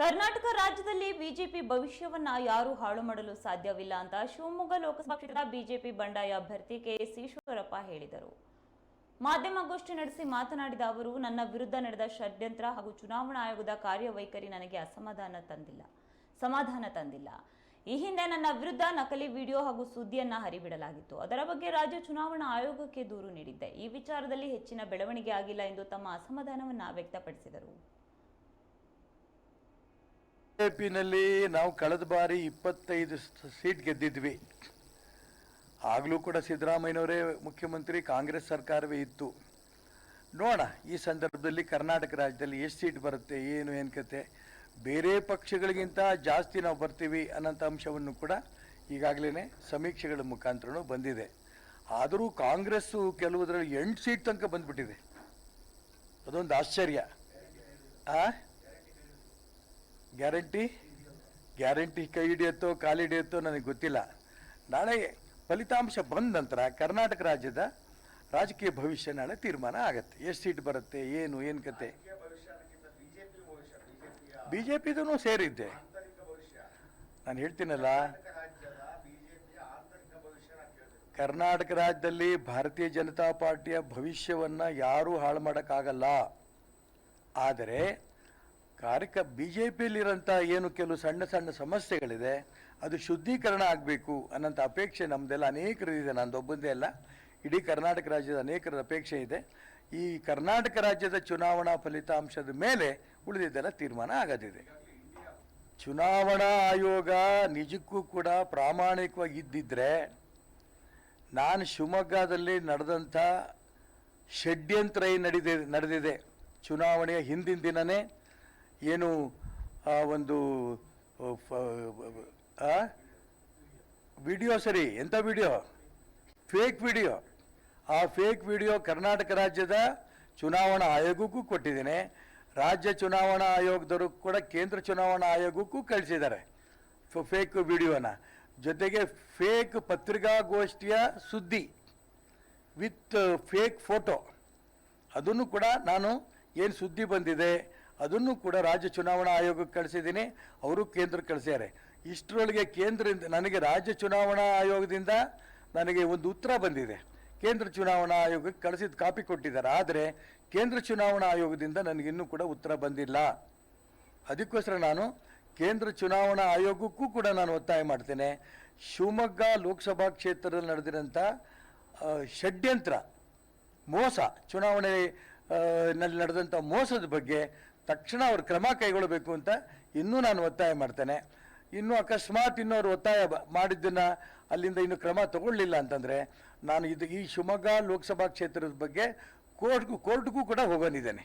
ಕರ್ನಾಟಕ ರಾಜ್ಯದಲ್ಲಿ ಬಿಜೆಪಿ ಭವಿಷ್ಯವನ್ನ ಯಾರು ಹಾಳು ಮಾಡಲು ಸಾಧ್ಯವಿಲ್ಲ ಅಂತ ಶಿವಮೊಗ್ಗ ಲೋಕಸಭಾ ಕ್ಷೇತ್ರದ ಬಿಜೆಪಿ ಬಂಡಾಯ ಅಭ್ಯರ್ಥಿ ಕೆಎಸ್ ಈಶ್ವರಪ್ಪ ಹೇಳಿದರು. ಮಾಧ್ಯಮಗೋಷ್ಠಿ ನಡೆಸಿ ಮಾತನಾಡಿದ ಅವರು, ನನ್ನ ವಿರುದ್ಧ ನಡೆದ ಷಡ್ಯಂತ್ರ ಹಾಗೂ ಚುನಾವಣಾ ಆಯೋಗದ ಕಾರ್ಯವೈಖರಿ ನನಗೆ ಅಸಮಾಧಾನ ತಂದಿಲ್ಲ. ಸಮಾಧಾನ ತಂದಿಲ್ಲ. ಈ ಹಿಂದೆ ನನ್ನ ವಿರುದ್ಧ ನಕಲಿ ವಿಡಿಯೋ ಹಾಗೂ ಸುದ್ದಿಯನ್ನ ಹರಿಬಿಡಲಾಗಿತ್ತು. ಅದರ ಬಗ್ಗೆ ರಾಜ್ಯ ಚುನಾವಣಾ ಆಯೋಗಕ್ಕೆ ದೂರು ನೀಡಿದ್ದೆ. ಈ ವಿಚಾರದಲ್ಲಿ ಹೆಚ್ಚಿನ ಬೆಳವಣಿಗೆ ಆಗಿಲ್ಲ ಎಂದು ತಮ್ಮ ಅಸಮಾಧಾನವನ್ನ ವ್ಯಕ್ತಪಡಿಸಿದರು. ಬಿಜೆಪಿನಲ್ಲಿ ನಾವು ಕಳೆದ ಬಾರಿ ಇಪ್ಪತ್ತೈದು ಸೀಟ್ ಗೆದ್ದಿದ್ವಿ. ಆಗಲೂ ಕೂಡ ಸಿದ್ದರಾಮಯ್ಯನವರೇ ಮುಖ್ಯಮಂತ್ರಿ, ಕಾಂಗ್ರೆಸ್ ಸರ್ಕಾರವೇ ಇತ್ತು. ನೋಡೋಣ, ಈ ಸಂದರ್ಭದಲ್ಲಿ ಕರ್ನಾಟಕ ರಾಜ್ಯದಲ್ಲಿ ಎಷ್ಟು ಸೀಟ್ ಬರುತ್ತೆ, ಏನು ಏನು ಕತೆ. ಬೇರೆ ಪಕ್ಷಗಳಿಗಿಂತ ಜಾಸ್ತಿ ನಾವು ಬರ್ತೀವಿ ಅನ್ನೋಂಥ ಅಂಶವನ್ನು ಕೂಡ ಈಗಾಗಲೇ ಸಮೀಕ್ಷೆಗಳ ಮುಖಾಂತರನೂ ಬಂದಿದೆ. ಆದರೂ ಕಾಂಗ್ರೆಸ್ಸು ಕೆಲವುದರಲ್ಲಿ ಎಂಟು ಸೀಟ್ ತನಕ ಬಂದ್ಬಿಟ್ಟಿದೆ. ಅದೊಂದು ಆಶ್ಚರ್ಯ. ಆ? ಗ್ಯಾರಂಟಿ? ಗ್ಯಾರಂಟಿ ಕೈ ಹಿಡಿಯುತ್ತೋ, ಕಾಲು ಹಿಡಿಯುತ್ತೋ ನನಗೆ ಗೊತ್ತಿಲ್ಲ. ನಾಳೆ ಫಲಿತಾಂಶ ಬಂದ ನಂತರ ಕರ್ನಾಟಕ ರಾಜ್ಯದ ರಾಜಕೀಯ ಭವಿಷ್ಯ ನಾಳೆ ತೀರ್ಮಾನ ಆಗತ್ತೆ. ಎಷ್ಟು ಸೀಟ್ ಬರುತ್ತೆ, ಏನು ಏನು ಕತೆ? ಬಿ ಜೆ ಪಿದೂ ಸೇರಿದ್ದೆ. ನಾನು ಹೇಳ್ತೀನಲ್ಲ, ಕರ್ನಾಟಕ ರಾಜ್ಯದಲ್ಲಿ ಭಾರತೀಯ ಜನತಾ ಪಾರ್ಟಿಯ ಭವಿಷ್ಯವನ್ನು ಯಾರೂ ಹಾಳು ಮಾಡೋಕ್ಕಾಗಲ್ಲ. ಆದರೆ ಕಾರ್ಯಕ ಬಿ ಜೆ ಪಿಯಲ್ಲಿರೋಂಥ ಏನು ಕೆಲವು ಸಣ್ಣ ಸಣ್ಣ ಸಮಸ್ಯೆಗಳಿದೆ, ಅದು ಶುದ್ಧೀಕರಣ ಆಗಬೇಕು ಅನ್ನೋಂಥ ಅಪೇಕ್ಷೆ ನಮ್ಮದೆಲ್ಲ ಅನೇಕರಿದೆ ನಂದೊಬ್ಬಂದೇ ಅಲ್ಲ, ಇಡೀ ಕರ್ನಾಟಕ ರಾಜ್ಯದ ಅನೇಕರ ಅಪೇಕ್ಷೆ ಇದೆ. ಈ ಕರ್ನಾಟಕ ರಾಜ್ಯದ ಚುನಾವಣಾ ಫಲಿತಾಂಶದ ಮೇಲೆ ಉಳಿದಿದ್ದೆಲ್ಲ ತೀರ್ಮಾನ ಆಗೋದಿದೆ. ಚುನಾವಣಾ ಆಯೋಗ ನಿಜಕ್ಕೂ ಕೂಡ ಪ್ರಾಮಾಣಿಕವಾಗಿ ಇದ್ದಿದ್ದರೆ ನಾನು ಶಿವಮೊಗ್ಗದಲ್ಲಿ ನಡೆದಂಥ ಷಡ್ಯಂತ್ರ ನಡೆದಿದೆ ನಡೆದಿದೆ. ಚುನಾವಣೆಯ ಹಿಂದಿನ ದಿನನೇ ಏನು, ಆ, ಒಂದು ವಿಡಿಯೋ ಸರಿ ಎಂಥ ವಿಡಿಯೋ? Fake video. ಆ ಫೇಕ್ ವಿಡಿಯೋ ಕರ್ನಾಟಕ ರಾಜ್ಯದ ಚುನಾವಣಾ ಆಯೋಗಕ್ಕೂ ಕೊಟ್ಟಿದ್ದೇನೆ. ರಾಜ್ಯ ಚುನಾವಣಾ ಆಯೋಗದವರು ಕೂಡ ಕೇಂದ್ರ ಚುನಾವಣಾ ಆಯೋಗಕ್ಕೂ ಕಳಿಸಿದ್ದಾರೆ ಫೇಕ್ ವಿಡಿಯೋನ. ಜೊತೆಗೆ ಫೇಕ್ ಪತ್ರಿಕಾಗೋಷ್ಠಿಯ ಸುದ್ದಿ ವಿತ್, ಫೇಕ್ ಫೋಟೋ. ಅದನ್ನು ಕೂಡ ನಾನು ಏನು ಸುದ್ದಿ ಬಂದಿದೆ ಅದನ್ನು ಕೂಡ ರಾಜ್ಯ ಚುನಾವಣಾ ಆಯೋಗಕ್ಕೆ ಕಳಿಸಿದ್ದೀನಿ. ಅವರು ಕೇಂದ್ರಕ್ಕೆ ಕಳಿಸ್ಯಾರೆ. ಇಷ್ಟರೊಳಗೆ ಕೇಂದ್ರದಿಂದ, ನನಗೆ ರಾಜ್ಯ ಚುನಾವಣಾ ಆಯೋಗದಿಂದ ನನಗೆ ಒಂದು ಉತ್ತರ ಬಂದಿದೆ. ಕೇಂದ್ರ ಚುನಾವಣಾ ಆಯೋಗಕ್ಕೆ ಕಳಿಸಿದ ಕಾಪಿ ಕೊಟ್ಟಿದ್ದಾರೆ. ಆದರೆ ಕೇಂದ್ರ ಚುನಾವಣಾ ಆಯೋಗದಿಂದ ನನಗಿನ್ನೂ ಕೂಡ ಉತ್ತರ ಬಂದಿಲ್ಲ. ಅದಕ್ಕೋಸ್ಕರ ನಾನು ಕೇಂದ್ರ ಚುನಾವಣಾ ಆಯೋಗಕ್ಕೂ ಕೂಡ ನಾನು ಒತ್ತಾಯ ಮಾಡ್ತೇನೆ. ಶಿವಮೊಗ್ಗ ಲೋಕಸಭಾ ಕ್ಷೇತ್ರದಲ್ಲಿ ನಡೆದಿರೋಂಥ ಷಡ್ಯಂತ್ರ, ಮೋಸ, ಚುನಾವಣೆ ನಲ್ಲಿ ನಡೆದಂಥ ಮೋಸದ ಬಗ್ಗೆ ತಕ್ಷಣ ಅವ್ರು ಕ್ರಮ ಕೈಗೊಳ್ಳಬೇಕು ಅಂತ ಇನ್ನೂ ನಾನು ಒತ್ತಾಯ ಮಾಡ್ತೇನೆ. ಇನ್ನು ಅಕಸ್ಮಾತ್ ಇನ್ನೂ ಅವ್ರು ಒತ್ತಾಯ ಮಾಡಿದ್ದನ್ನು ಅಲ್ಲಿಂದ ಇನ್ನು ಕ್ರಮ ತಗೊಳ್ಳಿಲ್ಲ ಅಂತಂದರೆ ನಾನು ಇದು ಈ ಶಿವಮೊಗ್ಗ ಲೋಕಸಭಾ ಕ್ಷೇತ್ರದ ಬಗ್ಗೆ ಕೋರ್ಟ್ಗೂ ಕೋರ್ಟ್ಗೂ ಕೂಡ ಹೋಗೋನಿದ್ದೇನೆ.